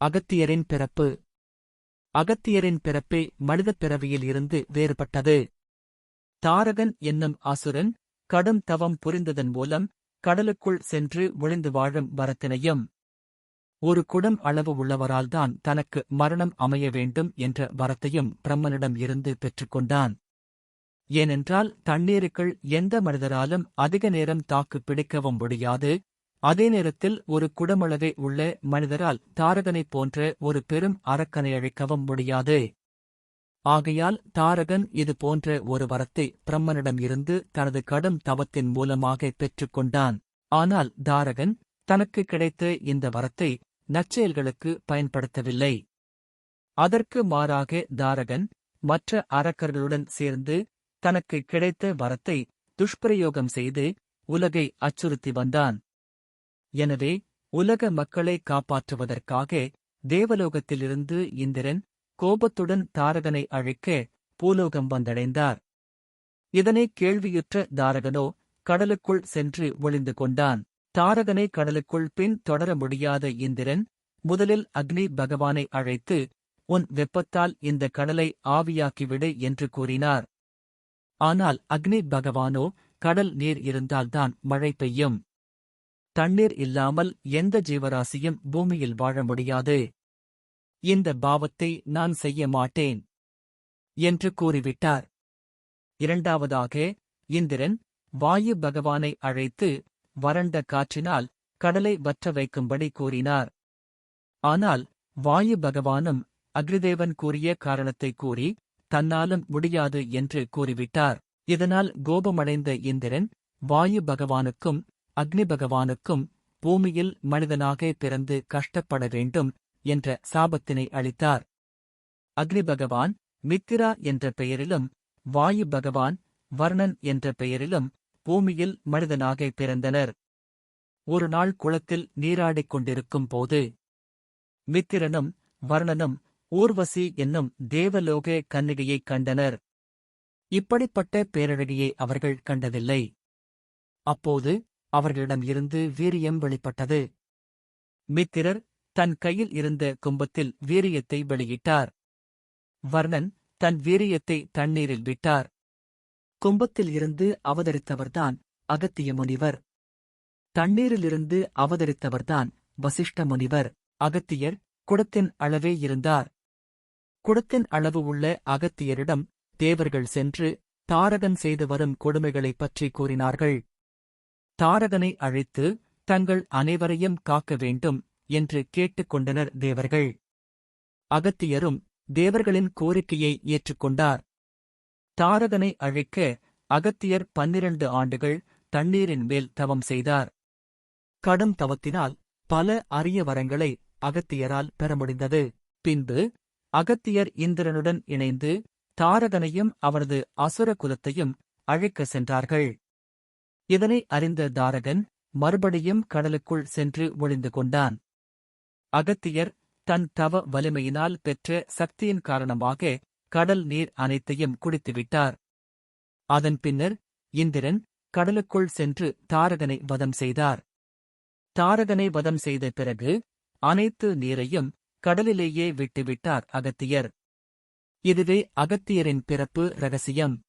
அகத்தியரின் பிறப்பு. அகத்தியரின் பிறப்பே மனிதப் பிறவியில் இருந்து வேறுபட்டது. தாரகன் என்னும் அசுரன் கடும் தவம் புரிந்ததன் மூலம் கடலுக்குள் சென்று ஒளிந்து வாழும் வரத்தினையும் ஒரு குடம் அளவு உள்ளவரால்தான் தனக்கு மரணம் அமைய வேண்டும் என்ற வரத்தையும் பிரம்மனிடம் இருந்து பெற்றுக்கொண்டான் ஏனென்றால் தண்ணீருக்குள் எந்த மனிதராலும் அதிக நேரம் தாக்கு பிடிக்கவும் முடியாது. அதே நேரத்தில் ஒரு குடமளவே உள்ள மனிதரால் தாரகனைப் போன்ற ஒரு பெரும் அரக்கனை அழைக்கவும் முடியாது. ஆகையால் தாரகன் இது போன்ற ஒரு வரத்தை பிரம்மனிடம் இருந்து தனது கடும் தவத்தின் மூலமாக பெற்றுக்கொண்டான் ஆனால் தாரகன் தனக்கு கிடைத்த இந்த வரத்தை நற்செயல்களுக்கு பயன்படுத்தவில்லை. அதற்கு மாறாக தாரகன் மற்ற அரக்கர்களுடன் சேர்ந்து தனக்கு கிடைத்த வரத்தை துஷ்பிரயோகம் செய்து உலகை அச்சுறுத்தி வந்தான். எனவே உலக மக்களை காப்பாற்றுவதற்காக தேவலோகத்திலிருந்து இந்திரன் கோபத்துடன் தாரகனை அழைக்க பூலோகம் வந்தடைந்தார். இதனை கேள்வியுற்ற தாரகனோ கடலுக்குள் சென்று ஒளிந்து கொண்டான். தாரகனை கடலுக்குள் பின் தொடர முடியாத இந்திரன் முதலில் அக்னி பகவானை அழைத்து உன் வெப்பத்தால் இந்த கடலை ஆவியாக்கிவிடு என்று கூறினார். ஆனால் அக்னி பகவானோ கடல் நீர் இருந்தால்தான் மழை பெய்யும். தண்ணீர் இல்லாமல் எந்த ஜீவராசியும் பூமியில் வாழ முடியாது. இந்த பாவத்தை நான் செய்ய மாட்டேன். என்று கூறிவிட்டார். இரண்டாவதாக இந்திரன் வாயு பகவானை அழைத்து வறண்ட காற்றினால் கடலை வற்ற வைக்கும்படி கூறினார். ஆனால் வாயு பகவானும் அக்ரிதேவன் கூறிய காரணத்தை கூறி தன்னாலும் முடியாது என்று கூறிவிட்டார். இதனால் கோபமடைந்த இந்திரன் வாயு பகவானுக்கும் அக்னி பகவானுக்கும் பூமியில் மனிதனாக பிறந்து கஷ்டப்பட வேண்டும் என்ற சாபத்தினை அளித்தார். அக்னி பகவான் மித்திரா என்ற பெயரிலும் வாயு பகவான் வர்ணன் என்ற பெயரிலும் பூமியில் மனிதனாக பிறந்தனர். ஒரு நாள் குளத்தில் நீராடிக் கொண்டிருக்கும் போது மித்திரனும் வர்ணனும் ஊர்வசி என்னும் தேவலோக கன்னிகையைக் கண்டனர். இப்படிப்பட்ட பேரழகியை அவர்கள் கண்டதில்லை. அப்போது அவர்களிடம் இருந்து வீரியம் வெளிப்பட்டது. மித்திரர் தன் கையில் இருந்த கும்பத்தில் வீரியத்தை வெளியிட்டார். வர்ணன் தன் வீரியத்தை தண்ணீரில் விட்டார். கும்பத்தில் இருந்து அவதரித்தவர்தான் அகத்திய முனிவர். தண்ணீரிலிருந்து அவதரித்தவர்தான் வசிஷ்ட முனிவர். அகத்தியர் குடத்தின் அளவே இருந்தார். குடத்தின் அளவு உள்ள அகத்தியரிடம் தேவர்கள் சென்று தாரகன் செய்து வரும் கொடுமைகளைப் பற்றி கூறினார்கள். தாரகனை அழைத்து தங்கள் அனைவரையும் காக்க வேண்டும் என்று கேட்டுக்கொண்டனர் தேவர்கள். அகத்தியரும் தேவர்களின் கோரிக்கையை ஏற்றுக்கொண்டார். தாரகனை அழைக்க அகத்தியர் பன்னிரண்டு ஆண்டுகள் தண்ணீரின் மேல் தவம் செய்தார். கடும் தவத்தினால் பல அரிய வரங்களை அகத்தியரால் பெற முடிந்தது. பின்பு அகத்தியர் இந்திரனுடன் இணைந்து தாரகனையும் அவரது அசுர குலத்தையும் அழைக்க சென்றார்கள். இதனை அறிந்த தாரகன் மறுபடியும் கடலுக்குள் சென்று ஒளிந்து கொண்டான். அகத்தியர் தன் தவ வலிமையினால் பெற்ற சக்தியின் காரணமாக கடல் நீர் அனைத்தையும் குடித்துவிட்டார். அதன் பின்னர் இந்திரன் கடலுக்குள் சென்று தாரகனை வதம் செய்தார். தாரகனை வதம் செய்த பிறகு அனைத்து நீரையும் கடலிலேயே விட்டுவிட்டார் அகத்தியர். இதுவே அகத்தியரின் பிறப்பு ரகசியம்.